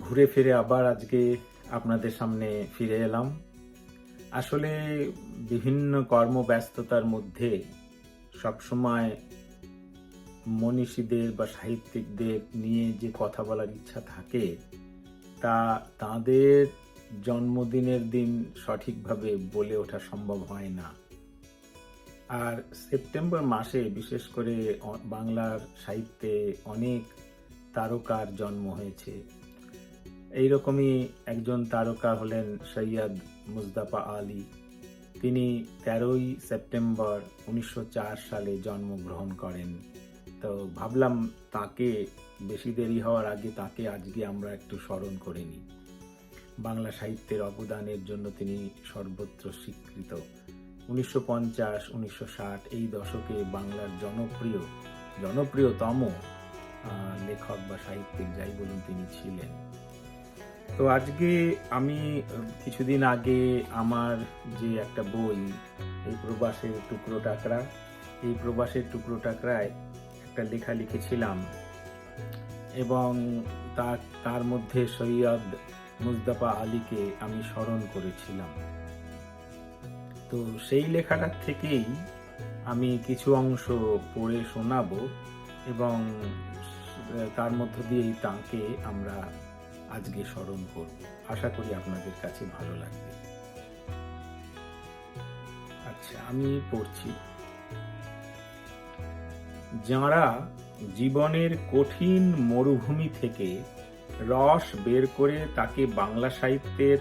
ঘুরে ফিরে আবার আজকে আপনাদের সামনে ফিরে এলাম। আসলে বিভিন্ন কর্মব্যস্ততার মধ্যে সবসময় মনীষীদের বা সাহিত্যিকদের নিয়ে যে কথা বলার ইচ্ছা থাকে, তা তাদের জন্মদিনের দিন সঠিকভাবে বলে ওঠা সম্ভব হয় না। আর সেপ্টেম্বর মাসে বিশেষ করে বাংলার সাহিত্যে অনেক তারকার জন্ম হয়েছে। এইরকমই একজন তারকা হলেন সৈয়দ মুজদাফা আলী। তিনি তেরোই সেপ্টেম্বর উনিশশো চার সালে জন্মগ্রহণ করেন। তো ভাবলাম তাকে বেশি দেরি হওয়ার আগে তাকে আজকে আমরা একটু স্মরণ করে নিই। বাংলা সাহিত্যের অবদানের জন্য তিনি সর্বত্র স্বীকৃত। উনিশশো পঞ্চাশ, উনিশশো ষাট এই দশকে বাংলার জনপ্রিয়, জনপ্রিয়তম লেখক বা সাহিত্যিক যাই বলুন তিনি ছিলেন। তো আজকে আমি কিছুদিন আগে আমার যে একটা বই, এই প্রবাসের টুকরো টাকরা, এই প্রবাসের টুকরো টাকরায় একটা লেখা লিখেছিলাম এবং তার তার মধ্যে সৈয়দ মুজদাফা আলীকে আমি স্মরণ করেছিলাম। তো সেই লেখাটার থেকেই আমি কিছু অংশ পড়ে শোনাবো এবং তার মধ্য দিয়েই তাকে আমরা আজকে স্মরণ করব। আশা করি আপনাদের কাছে ভালো লাগবে। আচ্ছা আমি পড়ছি। যাঁরা জীবনের কঠিন মরুভূমি থেকে রস বের করে তাকে বাংলা সাহিত্যের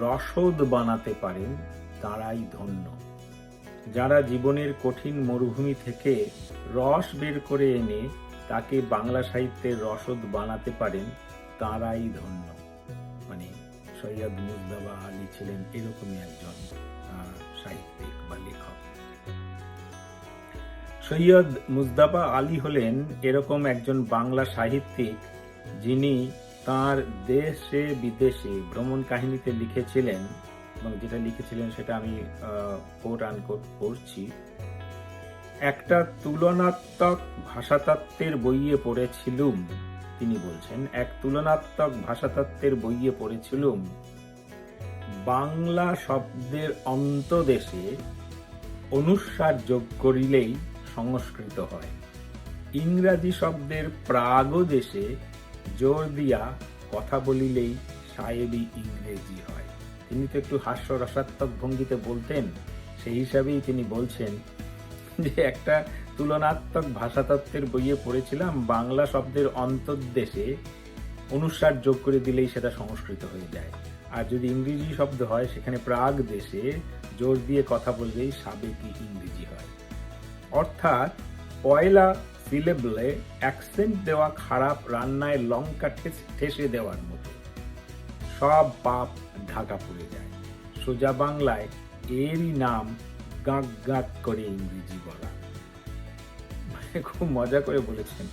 রসদ বানাতে পারেন, তারাই ধন্য। যারা জীবনের কঠিন মরুভূমি থেকে রস বের করে এনে তাকে বাংলা সাহিত্যের রসদ বানাতে পারেন তারাই ধন্য। মানে সৈয়দ মুজদাবা আলী ছিলেন এরকমই একজন সাহিত্যিক বা লেখক। সৈয়দ মুজদাবা আলী হলেন এরকম একজন বাংলা সাহিত্যিক যিনি তার দেশে বিদেশে ভ্রমণ কাহিনীতে লিখেছিলেন এবং যেটা লিখেছিলেন সেটা আমি কোট আনকোট পড়ছি। একটা তুলনাত্মক ভাষাতত্ত্বের বইয়ে পড়েছিলুম। তিনি বলছেন, এক তুলনাত্মক ভাষাতত্ত্বের বইয়ে পড়েছিলুম বাংলা শব্দের অন্তদেশে অনুস্বার যোগ করিলেই সংস্কৃত হয়। ইংরাজি শব্দের প্রাগদেশে জোর দিয়া কথা বলিলেই সাহেবি ইংরেজি হয়। তিনি তো একটু হাস্যরসাত্মক ভঙ্গিতে বলতেন, সেই হিসাবেই তিনি বলছেন যে একটা তুলনাত্মক ভাষাতত্ত্বের বইয়ে পড়েছিলাম, বাংলা শব্দের অন্তর্দেশে অনুস্বার যোগ করে দিলেই সেটা সংস্কৃত হয়ে যায়। আর যদি ইংরেজি শব্দ হয়, সেখানে প্রাগ দেশে জোর দিয়ে কথা বললেই সাবেকি ইংরেজি হয়। অর্থাৎ পয়লা সিলেবলে অ্যাকসেন্ট দেওয়া খারাপ রান্নায় লঙ্কা ঠেস- দেওয়ার মতো সব পাপ ঢাকা পড়ে যায়। সোজা বাংলায় এরই নাম গাঁক গাঁক করে ইংরেজি বলা। খুব মজা করে বলেছেন।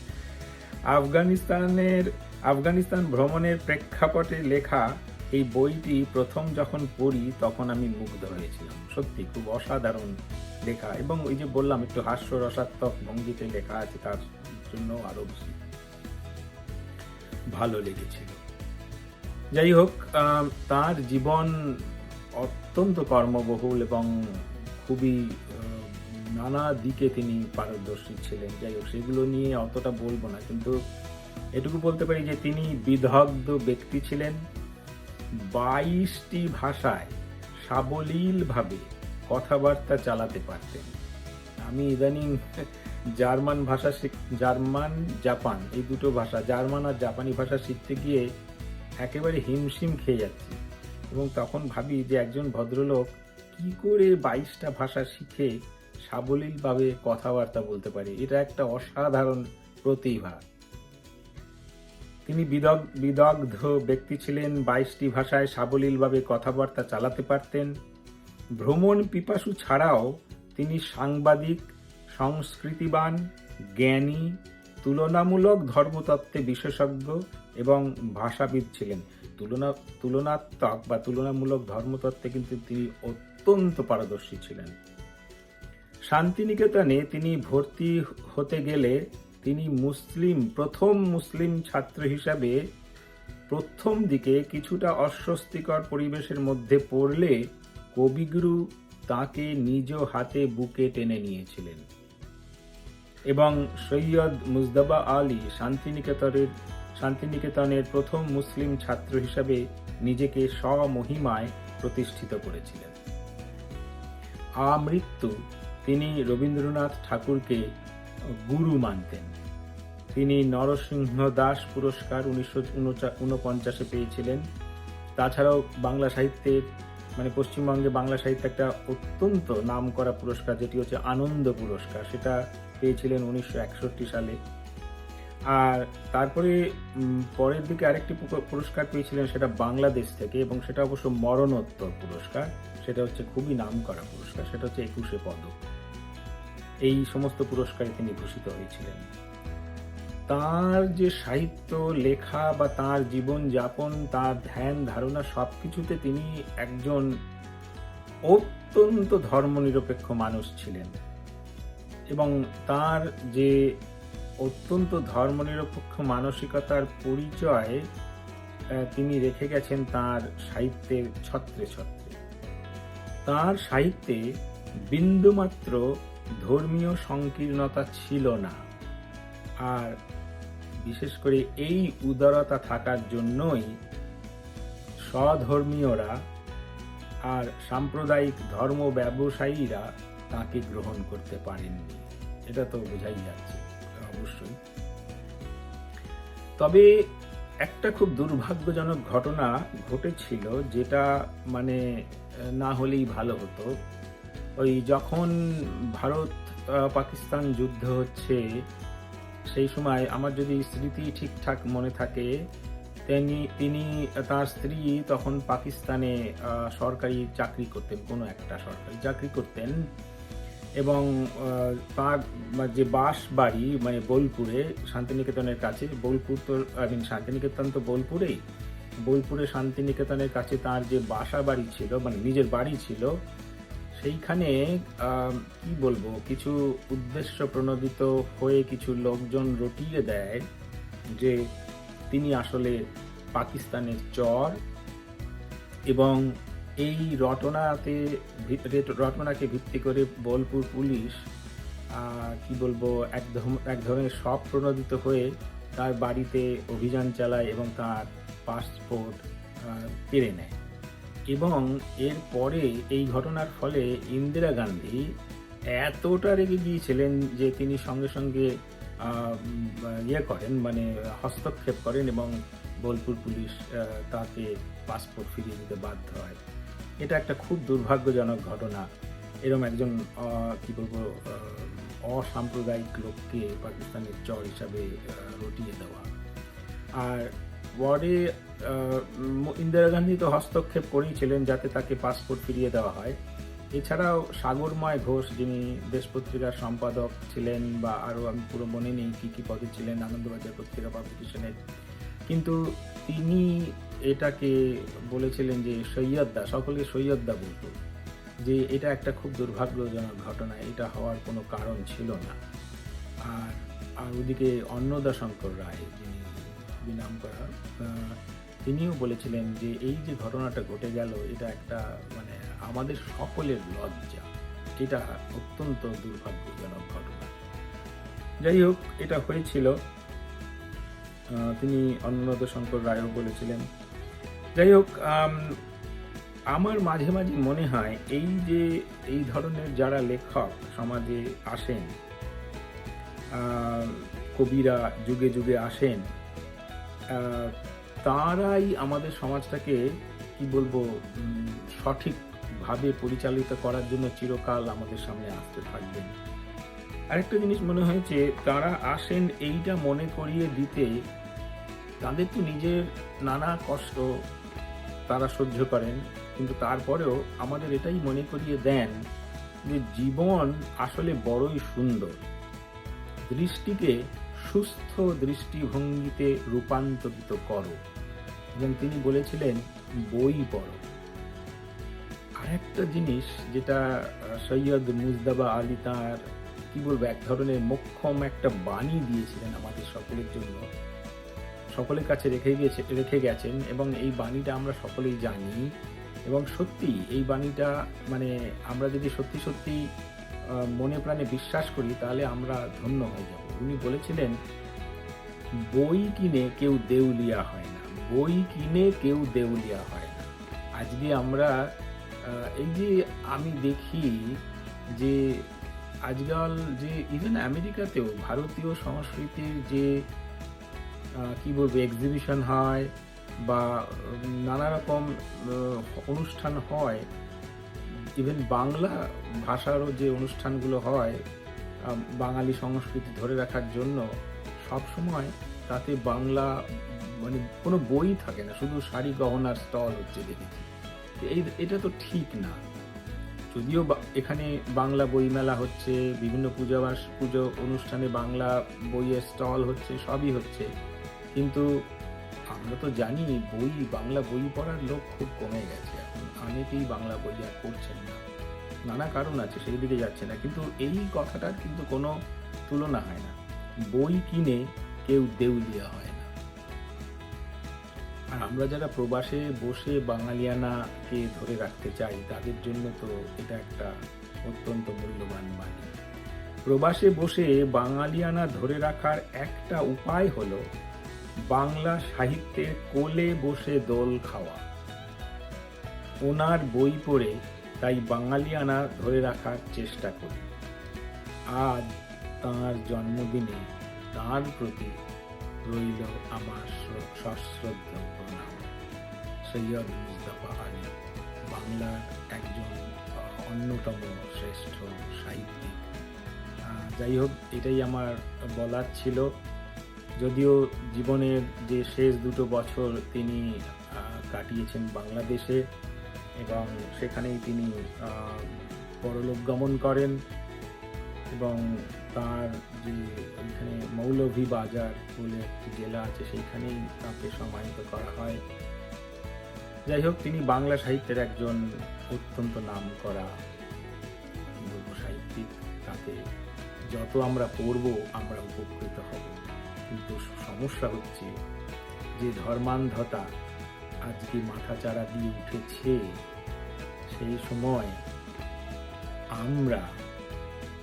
আফগানিস্তানের আফগানিস্তান ভ্রমণের প্রেক্ষাপটে লেখা এই বইটি প্রথম যখন পড়ি, তখন আমি মুগ্ধ হয়েছিলাম। সত্যি, খুব অসাধারণ লেখা। এবং ওই যে বললাম, একটু হাস্য রসাত্মক ভঙ্গিতে লেখা আছে, তার জন্য আরও বেশি ভালো লেগেছিল। যাই হোক তার জীবন অত্যন্ত কর্মবহুল এবং খুবই নানা দিকে তিনি পারদর্শী ছিলেন। যাই হোক, সেগুলো নিয়ে অতটা বলব না। কিন্তু এটুকু বলতে পারি যে, তিনি বিদগ্ধ ব্যক্তি ছিলেন। বাইশটি ভাষায় সাবলীলভাবে কথাবার্তা চালাতে পারতেন। আমি ইদানিং জার্মান ভাষা শিখ- জার্মান, জাপান, এই দুটো ভাষা, জার্মান আর জাপানি ভাষা শিখতে গিয়ে একেবারে হিমশিম খেয়ে যাচ্ছি। এবং তখন ভাবি যে, একজন ভদ্রলোক কি করে বাইশটা ভাষা শিখে সাবলীলভাবে কথাবার্তা বলতে পারে। এটা একটা অসাধারণ প্রতিভা। তিনি বিদগ, বিদগ্ধ ব্যক্তি ছিলেন, বাইশটি ভাষায় সাবলীলভাবে কথাবার্তা চালাতে পারতেন। ভ্রমণ পিপাসু ছাড়াও তিনি সাংবাদিক, সংস্কৃতিবান, জ্ঞানী, তুলনামূলক ধর্মতত্ত্বে বিশেষজ্ঞ এবং ভাষাবিদ ছিলেন। তুলনা, তুলনাত্মক বা তুলনামূলক ধর্মতত্ত্বে কিন্তু তিনি অত্যন্ত পারদর্শী ছিলেন। শান্তিনিকেতনে তিনি ভর্তি হতে গেলে তিনি মুসলিম, প্রথম মুসলিম ছাত্র হিসাবে প্রথম দিকে কিছুটা অস্বস্তিকর পরিবেশের মধ্যে পড়লে কবিগুরু তাকে নিজ হাতে বুকে টেনে নিয়েছিলেন। এবং সৈয়দ মুজদাবা আলী শান্তিনিকেতনের শান্তিনিকেতনের প্রথম মুসলিম ছাত্র হিসাবে নিজেকে স্বমহিমায় প্রতিষ্ঠিত করেছিলেন। আমৃত্যু তিনি রবীন্দ্রনাথ ঠাকুরকে গুরু মানতেন। তিনি নরসিংহ দাস পুরস্কার উনিশশো উনপঞ্চাশে পেয়েছিলেন। তাছাড়াও বাংলা সাহিত্যের মানে পশ্চিমবঙ্গে বাংলা সাহিত্যে একটা অত্যন্ত নাম করা পুরস্কার, যেটি হচ্ছে আনন্দ পুরস্কার। সেটা পেয়েছিলেন উনিশশো একষট্টি সালে। আর তারপরে পরের দিকে আরেকটি পুরস্কার পেয়েছিলেন সেটা বাংলাদেশ থেকে এবং সেটা অবশ্য মরণোত্তর পুরস্কার। সেটা হচ্ছে খুবই নাম করা পুরস্কার, সেটা হচ্ছে একুশে পদক। এই সমস্ত পুরস্কারে তিনি ভূষিত হয়েছিলেন। তার যে সাহিত্য, লেখা বা তার জীবন যাপন, তার ধ্যান, ধারণা সবকিছুতে তিনি একজন অত্যন্ত ধর্মনিরপেক্ষ মানুষ ছিলেন। এবং তার যে অত্যন্ত ধর্মনিরপেক্ষ মানসিকতার পরিচয় তিনি রেখে গেছেন তার সাহিত্যের ছত্রে ছত্রে। তার সাহিত্যে বিন্দুমাত্র ধর্মীয় সংকীর্ণতা ছিল না। আর বিশেষ করে এই উদারতা থাকার জন্যই স্বধর্মীয়রা আর সাম্প্রদায়িক ধর্ম ব্যবসায়ীরা তাকে গ্রহণ করতে পারেননি। এটা তো বোঝাই যাচ্ছে। অবশ্যই। তবে একটা খুব দুর্ভাগ্যজনক ঘটনা ঘটেছিল যেটা মানে না হলেই ভালো হতো। ওই যখন ভারত পাকিস্তান যুদ্ধ হচ্ছে, সেই সময় আমার যদি স্মৃতি ঠিকঠাক মনে থাকে, তিনি তিনি, তার স্ত্রী তখন পাকিস্তানে সরকারি চাকরি করতেন, কোনো একটা সরকারি চাকরি করতেন। এবং তার যে বাস বাড়ি মানে বোলপুরে, শান্তিনিকেতনের কাছে, বোলপুর তো, আই মিন শান্তিনিকেতন তো বোলপুরেই, বোলপুরে শান্তিনিকেতনের কাছে তার যে বাসা বাড়ি ছিল মানে নিজের বাড়ি ছিল, সেইখানে কি বলব, কিছু উদ্দেশ্য প্রণোদিত হয়ে কিছু লোকজন রটিয়ে দেয় যে তিনি আসলে পাকিস্তানের চর এবং এই রটনাতে রটনাকে ভিত্তি করে বোলপুর পুলিশ কি বলব, এক এক ধরনের সব প্রণোদিত হয়ে তার বাড়িতে অভিযান চালায় এবং তার পাসপোর্ট কেড়ে নেয়। এবং এরপরে এই ঘটনার ফলে ইন্দিরা গান্ধী এতটা রেগে গিয়েছিলেন যে তিনি সঙ্গে সঙ্গে ইয়ে করেন মানে হস্তক্ষেপ করেন এবং বোলপুর পুলিশ তাকে পাসপোর্ট ফিরিয়ে দিতে বাধ্য হয়। এটা একটা খুব দুর্ভাগ্যজনক ঘটনা। এরকম একজন কী বলব অসাম্প্রদায়িক লোককে পাকিস্তানের চর হিসাবে রটিয়ে দেওয়া। আর ওয়ার্ডে ইন্দিরা গান্ধী তো হস্তক্ষেপ করেইছিলেন যাতে তাকে পাসপোর্ট ফিরিয়ে দেওয়া হয়। এছাড়াও সাগরময় ঘোষ যিনি দেশ পত্রিকার সম্পাদক ছিলেন বা আরও আমি পুরো মনে নেই কী কী পদে ছিলেন, আনন্দবাজার পত্রিকা পাবলিকেশনের কিন্তু তিনি এটাকে বলেছিলেন যে সৈয়দদা সকলে সৈয়দদা বলত, যে এটা একটা খুব দুর্ভাগ্যজনক ঘটনা, এটা হওয়ার কোনো কারণ ছিল না। আর আর ওদিকে অন্নদা শঙ্কর রায়, যিনি খুবই নাম করা তিনিও বলেছিলেন যে এই যে ঘটনাটা ঘটে গেল, এটা একটা মানে আমাদের সকলের লজ্জা। এটা অত্যন্ত দুর্ভাগ্যজনক ঘটনা। যাই হোক, এটা হয়েছিল। তিনি অন্নদ শঙ্কর রায়ও বলেছিলেন। যাই হোক আমার মাঝে মাঝে মনে হয় এই যে, এই ধরনের যারা লেখক সমাজে আসেন কবিরা যুগে যুগে আসেন তারাই আমাদের সমাজটাকে, কি বলব সঠিকভাবে পরিচালিত করার জন্য চিরকাল আমাদের সামনে আসতে থাকবেন। আরেকটা জিনিস মনে হয়েছে, তারা আসেন এইটা মনে করিয়ে দিতে, তাদের তো নিজের নানা কষ্ট তারা সহ্য করেন। কিন্তু তারপরেও আমাদের এটাই মনে করিয়ে দেন যে জীবন আসলে বড়ই সুন্দর। দৃষ্টিকে সুস্থ দৃষ্টিভঙ্গিতে রূপান্তরিত করো। এবং তিনি বলেছিলেন, বই পড়ো। আরেকটা জিনিস যেটা সৈয়দ মুজদাবা আলী তার, কি বলব, এক ধরনের মোক্ষম একটা বাণী দিয়েছিলেন আমাদের সকলের জন্য। সকলের কাছে রেখে গিয়েছে, রেখে গেছেন এবং এই বাণীটা আমরা সকলেই জানি। এবং সত্যি এই বাণীটা মানে আমরা যদি সত্যি সত্যি মনে প্রাণে বিশ্বাস করি, তাহলে আমরা ধন্য হয়ে যাব। উনি বলেছিলেন, বই কিনে কেউ দেউলিয়া হয় না। বই কিনে কেউ দেউলিয়া হয় না। আজকে আমরা এই যে আমি দেখি যে আজকাল যে ইভেন আমেরিকাতেও ভারতীয় সংস্কৃতির যে কি বলব এক্সিবিশন হয় বা নানা রকম অনুষ্ঠান হয়। ইভেন বাংলা ভাষারও যে অনুষ্ঠানগুলো হয় বাঙালি সংস্কৃতি ধরে রাখার জন্য সব সময় তাতে বাংলা মানে কোনো বই থাকে না, শুধু শাড়ি গহনার স্টল হচ্ছে দেখেছি। এই, এটা তো ঠিক না। যদিও এখানে বাংলা বইমেলা হচ্ছে, বিভিন্ন পূজাবাস পুজো অনুষ্ঠানে বাংলা বইয়ের স্টল হচ্ছে, সবই হচ্ছে। কিন্তু আমরা তো জানি বই, বাংলা বই পড়ার লোক খুব কমে গেছে এখন। অনেকেই বাংলা বই আর পড়ছেন না। নানা কারণ আছে, সেই দিকে যাচ্ছে না। কিন্তু এই কথাটার কিন্তু কোনো তুলনা হয় না। বই কিনে কেউ দেউলিয়া হয় না। আর আমরা যারা প্রবাসে বসে বাঙালিয়ানাকে ধরে রাখতে চাই, তাদের জন্য তো এটা একটা অত্যন্ত মূল্যবান বাণী প্রবাসে বসে বাঙালিয়ানা ধরে রাখার একটা উপায় হলো বাংলা সাহিত্যের কোলে বসে দোল খাওয়া। ওনার বই পড়ে তাই বাঙালিয়ানা ধরে রাখার চেষ্টা করি। আজ তাঁর জন্মদিনে তাঁর প্রতি রইল আমার সশ্রদ্ধ প্রণাম। সৈয়দ মুস্তফা আলী বাংলার একজন অন্যতম শ্রেষ্ঠ সাহিত্যিক। যাই হোক, এটাই আমার বলার ছিল। যদিও জীবনের যে শেষ দুটো বছর তিনি কাটিয়েছেন বাংলাদেশে এবং সেখানেই তিনি পরলোক গমন করেন এবং তার যে ওইখানে মৌলভী বাজার বলে একটি জেলা আছে, সেইখানেই তাকে সম্মানিত করা হয়। যাই হোক, তিনি বাংলা সাহিত্যের একজন অত্যন্ত নাম করা সাহিত্যিক। তাকে যত আমরা পড়ব, আমরা উপকৃত হব। কিন্তু সমস্যা হচ্ছে যে ধর্মান্ধতা আজকে মাথাচাড়া দিয়ে উঠেছে। সেই সময় আমরা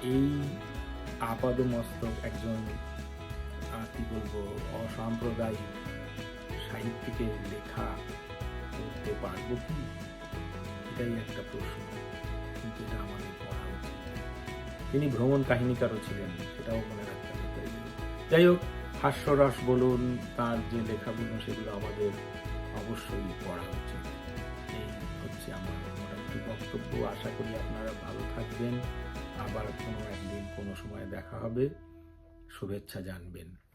এই আপাদমস্তক একজন আহ, কি বলব অসাম্প্রদায়িক সাহিত্যিকের লেখা করতে পারব কি? এটাই একটা প্রশ্ন কিন্তু এটা আমাদের পড়া উচিত। তিনি ভ্রমণ কাহিনীকারও ছিলেন সেটাও মনে রাখতে যাই হোক হাস্যরস বলুন, তার যে লেখাগুলো সেগুলো আমাদের অবশ্যই পড়া হচ্ছে এই হচ্ছে আমার মোটামুটি বক্তব্য। আশা করি আপনারা ভালো থাকবেন। আবার কোনো একদিন কোনো সময় দেখা হবে। শুভেচ্ছা জানবেন।